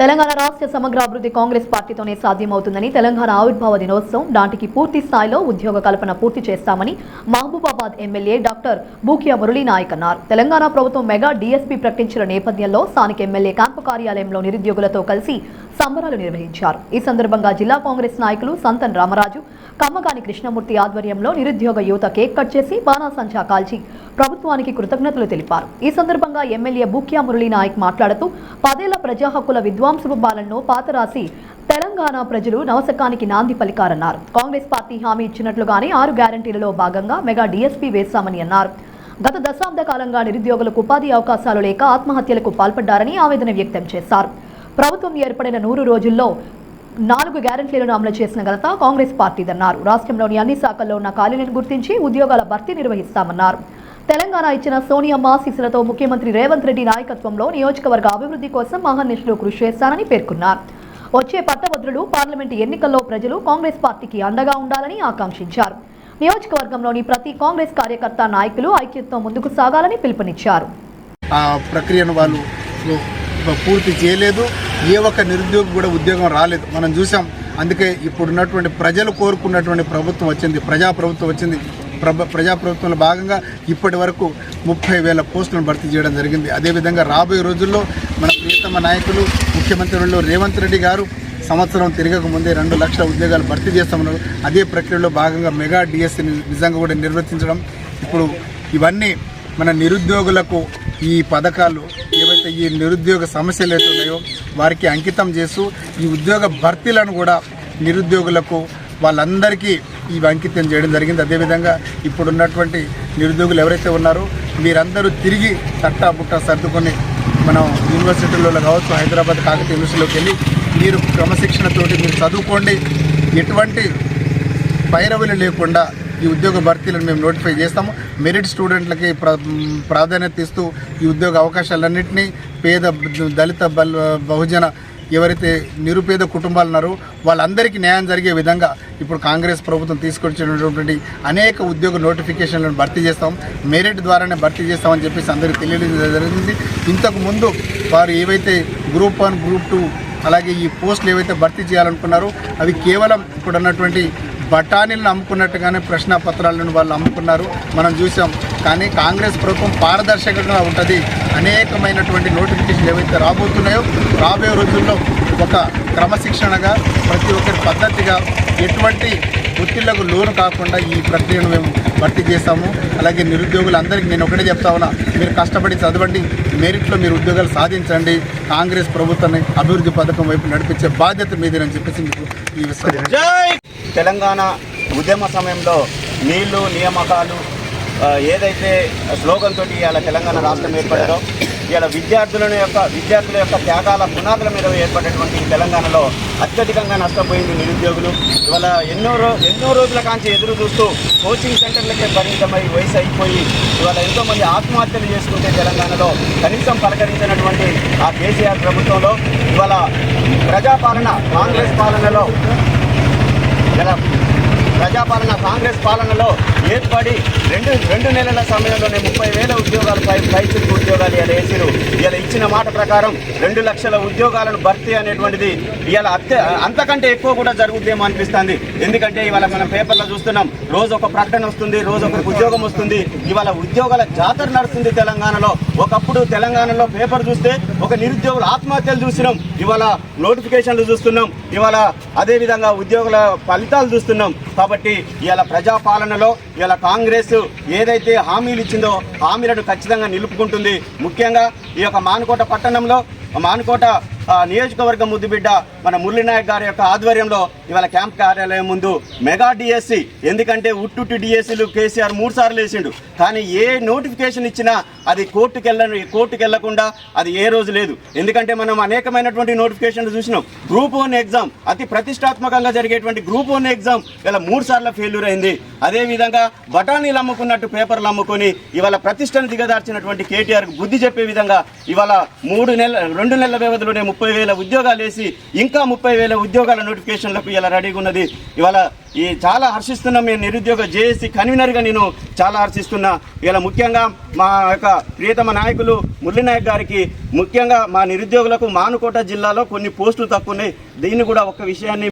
తెలంగాణ రాష్ట్ర సమగ్ర అభివృద్ధి కాంగ్రెస్ పార్టీతోనే సాధ్యమవుతుందని తెలంగాణ ఆవిర్భావ దినోత్సవం నాటికి పూర్తి స్థాయిలో ఉద్యోగ కల్పన పూర్తి చేస్తామని మహబూబాబాద్ ఎమ్మెల్యే డాక్టర్ బూకియా మురళీ నాయక్ అన్నారు. తెలంగాణ ప్రభుత్వం మెగా డీఎస్పీ ప్రకటించిన నేపథ్యంలో స్థానిక ఎమ్మెల్యే క్యాంపు కార్యాలయంలో నిరుద్యోగులతో కలిసి సంబరాలు నిర్వహించారు. ఈ సందర్భంగా జిల్లా కాంగ్రెస్ నాయకులు సంతన్ రామరాజు కమ్మగాని కృష్ణమూర్తి ఆధ్వర్యంలో నిరుద్యోగ యువత కేక్ కట్ చేసి బాణాసంచా కాల్చి ప్రభుత్వానికి కృతజ్ఞతలు తెలిపారు. ఈ సందర్భంగా ఎమ్మెల్యే బూక్యా మురళీ నాయక్ మాట్లాడుతూ పదేళ్ళ ప్రజా హక్కుల విద్వాంసుల పాలనను పాతరాసి తెలంగాణ ప్రజలు నవశకానికి నాంది పలికారన్నారు. కాంగ్రెస్ పార్టీ హామీ ఇచ్చినట్లుగానే ఆరు గ్యారంటీలలో భాగంగా మెగా డీఎస్పీ వేశామని అన్నారు. గత దశాబ్ద కాలంగా నిరుద్యోగులకు ఉపాధి అవకాశాలు లేక ఆత్మహత్యలకు పాల్పడ్డారని ఆవేదన వ్యక్తం చేశారు. ప్రభుత్వం ఏర్పడిన నూరు రోజుల్లో నాలుగు గ్యారెంటీలను అమలు చేసిన ఘనత కాంగ్రెస్ పార్టీదన్నారు. రాష్ట్రంలోని అన్ని శాఖల్లో ఉన్న ఖాళీలను గుర్తించి ఉద్యోగాల భర్తీ నిర్వహిస్తామన్నారు. తెలంగాణ ఇచ్చిన సోనియమ్మ శిశులతో ముఖ్యమంత్రి రేవంత్ రెడ్డి నాయకత్వంలో నియోజకవర్గ అభివృద్ధి కోసం మహానిష్ఠులు కృషి చేస్తానని పేర్కొన్నారు. వచ్చే పట్టభద్రులు పార్లమెంటు ఎన్నికల్లో ప్రజలు కాంగ్రెస్ పార్టీకి అండగా ఉండాలని ఆకాంక్షించారు. నియోజకవర్గంలోని ప్రతి కాంగ్రెస్ కార్యకర్త నాయకులు ఐక్యతతో ముందుకు సాగాలని పిలుపునిచ్చారు. ప్రక్రియను వాళ్ళు పూర్తి చేయలేదు. ఏ ఒక్క నిరుద్యోగి కూడా ఉద్యోగం రాలేదు. మనం చూసాం. అందుకే ఇప్పుడున్నటువంటి ప్రజలు కోరుకున్నటువంటి ప్రభుత్వం వచ్చింది. ప్రజా ప్రభుత్వం వచ్చింది. ప్రభ ప్రజాప్రభుత్వంలో భాగంగా ఇప్పటి వరకు ముప్పై వేల పోస్టులను భర్తీ చేయడం జరిగింది. అదేవిధంగా రాబోయే రోజుల్లో మన ప్రియతమ నాయకులు ముఖ్యమంత్రులు రేవంత్ రెడ్డి గారు సంవత్సరం తిరగక ముందే రెండు లక్షల ఉద్యోగాలు భర్తీ చేస్తామన్నారు. అదే ప్రక్రియలో భాగంగా మెగా డిఎస్సీని నిజంగా కూడా నిర్వర్తించడం. ఇప్పుడు ఇవన్నీ మన నిరుద్యోగులకు ఈ పథకాలు ఏవైతే ఈ నిరుద్యోగ సమస్యలు అయితే ఉన్నాయో వారికి అంకితం చేస్తూ ఈ ఉద్యోగ భర్తీలను కూడా నిరుద్యోగులకు వాళ్ళందరికీ ఇవి అంకితం చేయడం జరిగింది. అదేవిధంగా ఇప్పుడున్నటువంటి నిరుద్యోగులు ఎవరైతే ఉన్నారో మీరందరూ తిరిగి తట్టా బుట్ట సర్దుకొని మనం యూనివర్సిటీలో కావచ్చు హైదరాబాద్ కాకతీయ యూనివర్సిటీలోకి వెళ్ళి మీరు క్రమశిక్షణతోటి మీరు చదువుకోండి. ఎటువంటి పైరవులు లేకుండా ఈ ఉద్యోగ భర్తీలను మేము నోటిఫై చేస్తాము. మెరిట్ స్టూడెంట్లకి ప్రాధాన్యత ఇస్తూ ఈ ఉద్యోగ అవకాశాలన్నింటినీ పేద దళిత బల్ బహుజన ఎవరైతే నిరుపేద కుటుంబాలు ఉన్నారో వాళ్ళందరికీ న్యాయం జరిగే విధంగా ఇప్పుడు కాంగ్రెస్ ప్రభుత్వం తీసుకొచ్చినటువంటి అనేక ఉద్యోగ నోటిఫికేషన్లను భర్తీ చేస్తాం. మెరిట్ ద్వారానే భర్తీ చేస్తామని చెప్పేసి అందరికీ తెలియజేయడం జరిగింది. ఇంతకు ముందు వారు ఏవైతే గ్రూప్ వన్ గ్రూప్ టూ అలాగే ఈ పోస్టులు ఏవైతే భర్తీ చేయాలనుకున్నారో అవి కేవలం ఇప్పుడు ఉన్నటువంటి బఠానీలను అమ్ముకున్నట్టుగానే ప్రశ్న పత్రాలను వాళ్ళు అమ్ముకున్నారు. మనం చూసాం. కానీ కాంగ్రెస్ ప్రభుత్వం పారదర్శకంగా ఉంటుంది. అనేకమైనటువంటి నోటిఫికేషన్లు ఏవైతే రాబోతున్నాయో రాబోయే రోజుల్లో ఒక క్రమశిక్షణగా ప్రతి ఒక్కరి పద్ధతిగా ఎటువంటి ఒత్తిళ్ళకు లోను కాకుండా ఈ ప్రక్రియను మేము భర్తీ చేస్తాము అలాగే నిరుద్యోగులందరికీ నేను ఒకటే చెప్తా ఉన్నా మీరు కష్టపడి చదవండి మెరిట్లో మీరు ఉద్యోగాలు సాధించండి కాంగ్రెస్ ప్రభుత్వాన్ని అభివృద్ధి పథకం వైపు నడిపించే బాధ్యత మీదేనని చెప్పేసి మీకు ఈ విషయం తెలంగాణ ఉద్యమ సమయంలో నీళ్ళు నియామకాలు ఏదైతే స్లోగన్ తోటి ఇవాళ తెలంగాణ రాష్ట్రం ఏర్పడారో ఇవాళ విద్యార్థుల యొక్క విద్యార్థుల యొక్క త్యాగాల పునాదుల మీద ఏర్పడినటువంటి తెలంగాణలో అత్యధికంగా నష్టపోయింది నిరుద్యోగులు. ఇవాళ ఎన్నో రో ఎన్నో రోజుల కాంచి ఎదురు చూస్తూ కోచింగ్ సెంటర్లకే పరిమితమై వయసు అయిపోయి ఇవాళ ఎంతోమంది ఆత్మహత్యలు చేసుకుంటే తెలంగాణలో కనీసం పలకరించినటువంటి ఆ కేసీఆర్ ప్రభుత్వంలో ఇవాళ ప్రజాపాలన కాంగ్రెస్ పాలనలో ఇలా ప్రజాపాలన కాంగ్రెస్ పాలనలో ఏర్పడి రెండు రెండు నెలల సమయంలోనే ముప్పై వేల ఉద్యోగాలు పై ఉద్యోగాలు ఇలా వేసిరు. ఇలా ఇచ్చిన మాట ప్రకారం రెండు లక్షల ఉద్యోగాలను భర్తీ అనేటువంటిది ఇవాళ అత్య అంతకంటే ఎక్కువ కూడా జరుగుతుందేమో అనిపిస్తుంది. ఎందుకంటే ఇవాళ మనం పేపర్లో చూస్తున్నాం రోజు ఒక ప్రకటన వస్తుంది రోజు ఒక ఉద్యోగం వస్తుంది. ఇవాళ ఉద్యోగాల జాతర నడుస్తుంది తెలంగాణలో. ఒకప్పుడు తెలంగాణలో పేపర్ చూస్తే ఒక నిరుద్యోగుల ఆత్మహత్యలు చూసినాం. ఇవాళ నోటిఫికేషన్లు చూస్తున్నాం. ఇవాళ అదేవిధంగా ఉద్యోగుల ఫలితాలు చూస్తున్నాం. కాబట్టి ఇవాళ ప్రజాపాలనలో ఇవాళ కాంగ్రెస్ ఏదైతే హామీలు ఇచ్చిందో హామీలను ఖచ్చితంగా నిలుపుకుంటుంది. ముఖ్యంగా ఈ యొక్క మానుకోట పట్టణంలో మానుకోట నియోజకవర్గ ముద్దుబిడ్డ మన మురళీనాయక్ గారి యొక్క ఆధ్వర్యంలో ఇవాళ క్యాంప్ కార్యాలయం ముందు మెగా డిఎస్సి ఎందుకంటే ఉట్టుట్టి డిఎస్సీలు కేసీఆర్ మూడు సార్లు వేసిండు. కానీ ఏ నోటిఫికేషన్ ఇచ్చినా అది కోర్టుకు వెళ్ళని కోర్టుకు వెళ్ళకుండా అది ఏ రోజు లేదు. ఎందుకంటే మనం అనేకమైనటువంటి నోటిఫికేషన్లు చూసినాం. గ్రూప్ వన్ ఎగ్జామ్ అతి ప్రతిష్టాత్మకంగా జరిగేటువంటి గ్రూప్ వన్ ఎగ్జామ్ ఇలా మూడు సార్లు ఫెయిల్యూర్ అయింది. అదేవిధంగా బఠానీలు అమ్ముకున్నట్టు పేపర్లు అమ్ముకొని ఇవాళ ప్రతిష్టను దిగదార్చినటువంటి కేటీఆర్ బుద్ధి చెప్పే విధంగా ఇవాళ మూడు నెలల రెండు నెలల వ్యవధిలోనే ముప్పై ముప్పై వేల ఉద్యోగాలు వేసి ఇంకా ముప్పై వేల ఉద్యోగాల నోటిఫికేషన్లకు ఇలా రెడీగా ఉన్నది. ఇవాళ ఈ చాలా హర్షిస్తున్నా మేము నిరుద్యోగ జేఏసీ కన్వీనర్గా నేను చాలా హర్షిస్తున్నా. ఇలా ముఖ్యంగా మా యొక్క ప్రియతమ నాయకులు మురళీనాయక్ గారికి ముఖ్యంగా మా నిరుద్యోగులకు మానుకోట జిల్లాలో కొన్ని పోస్టులు తక్కువ ఉన్నాయి. దీన్ని కూడా ఒక విషయాన్ని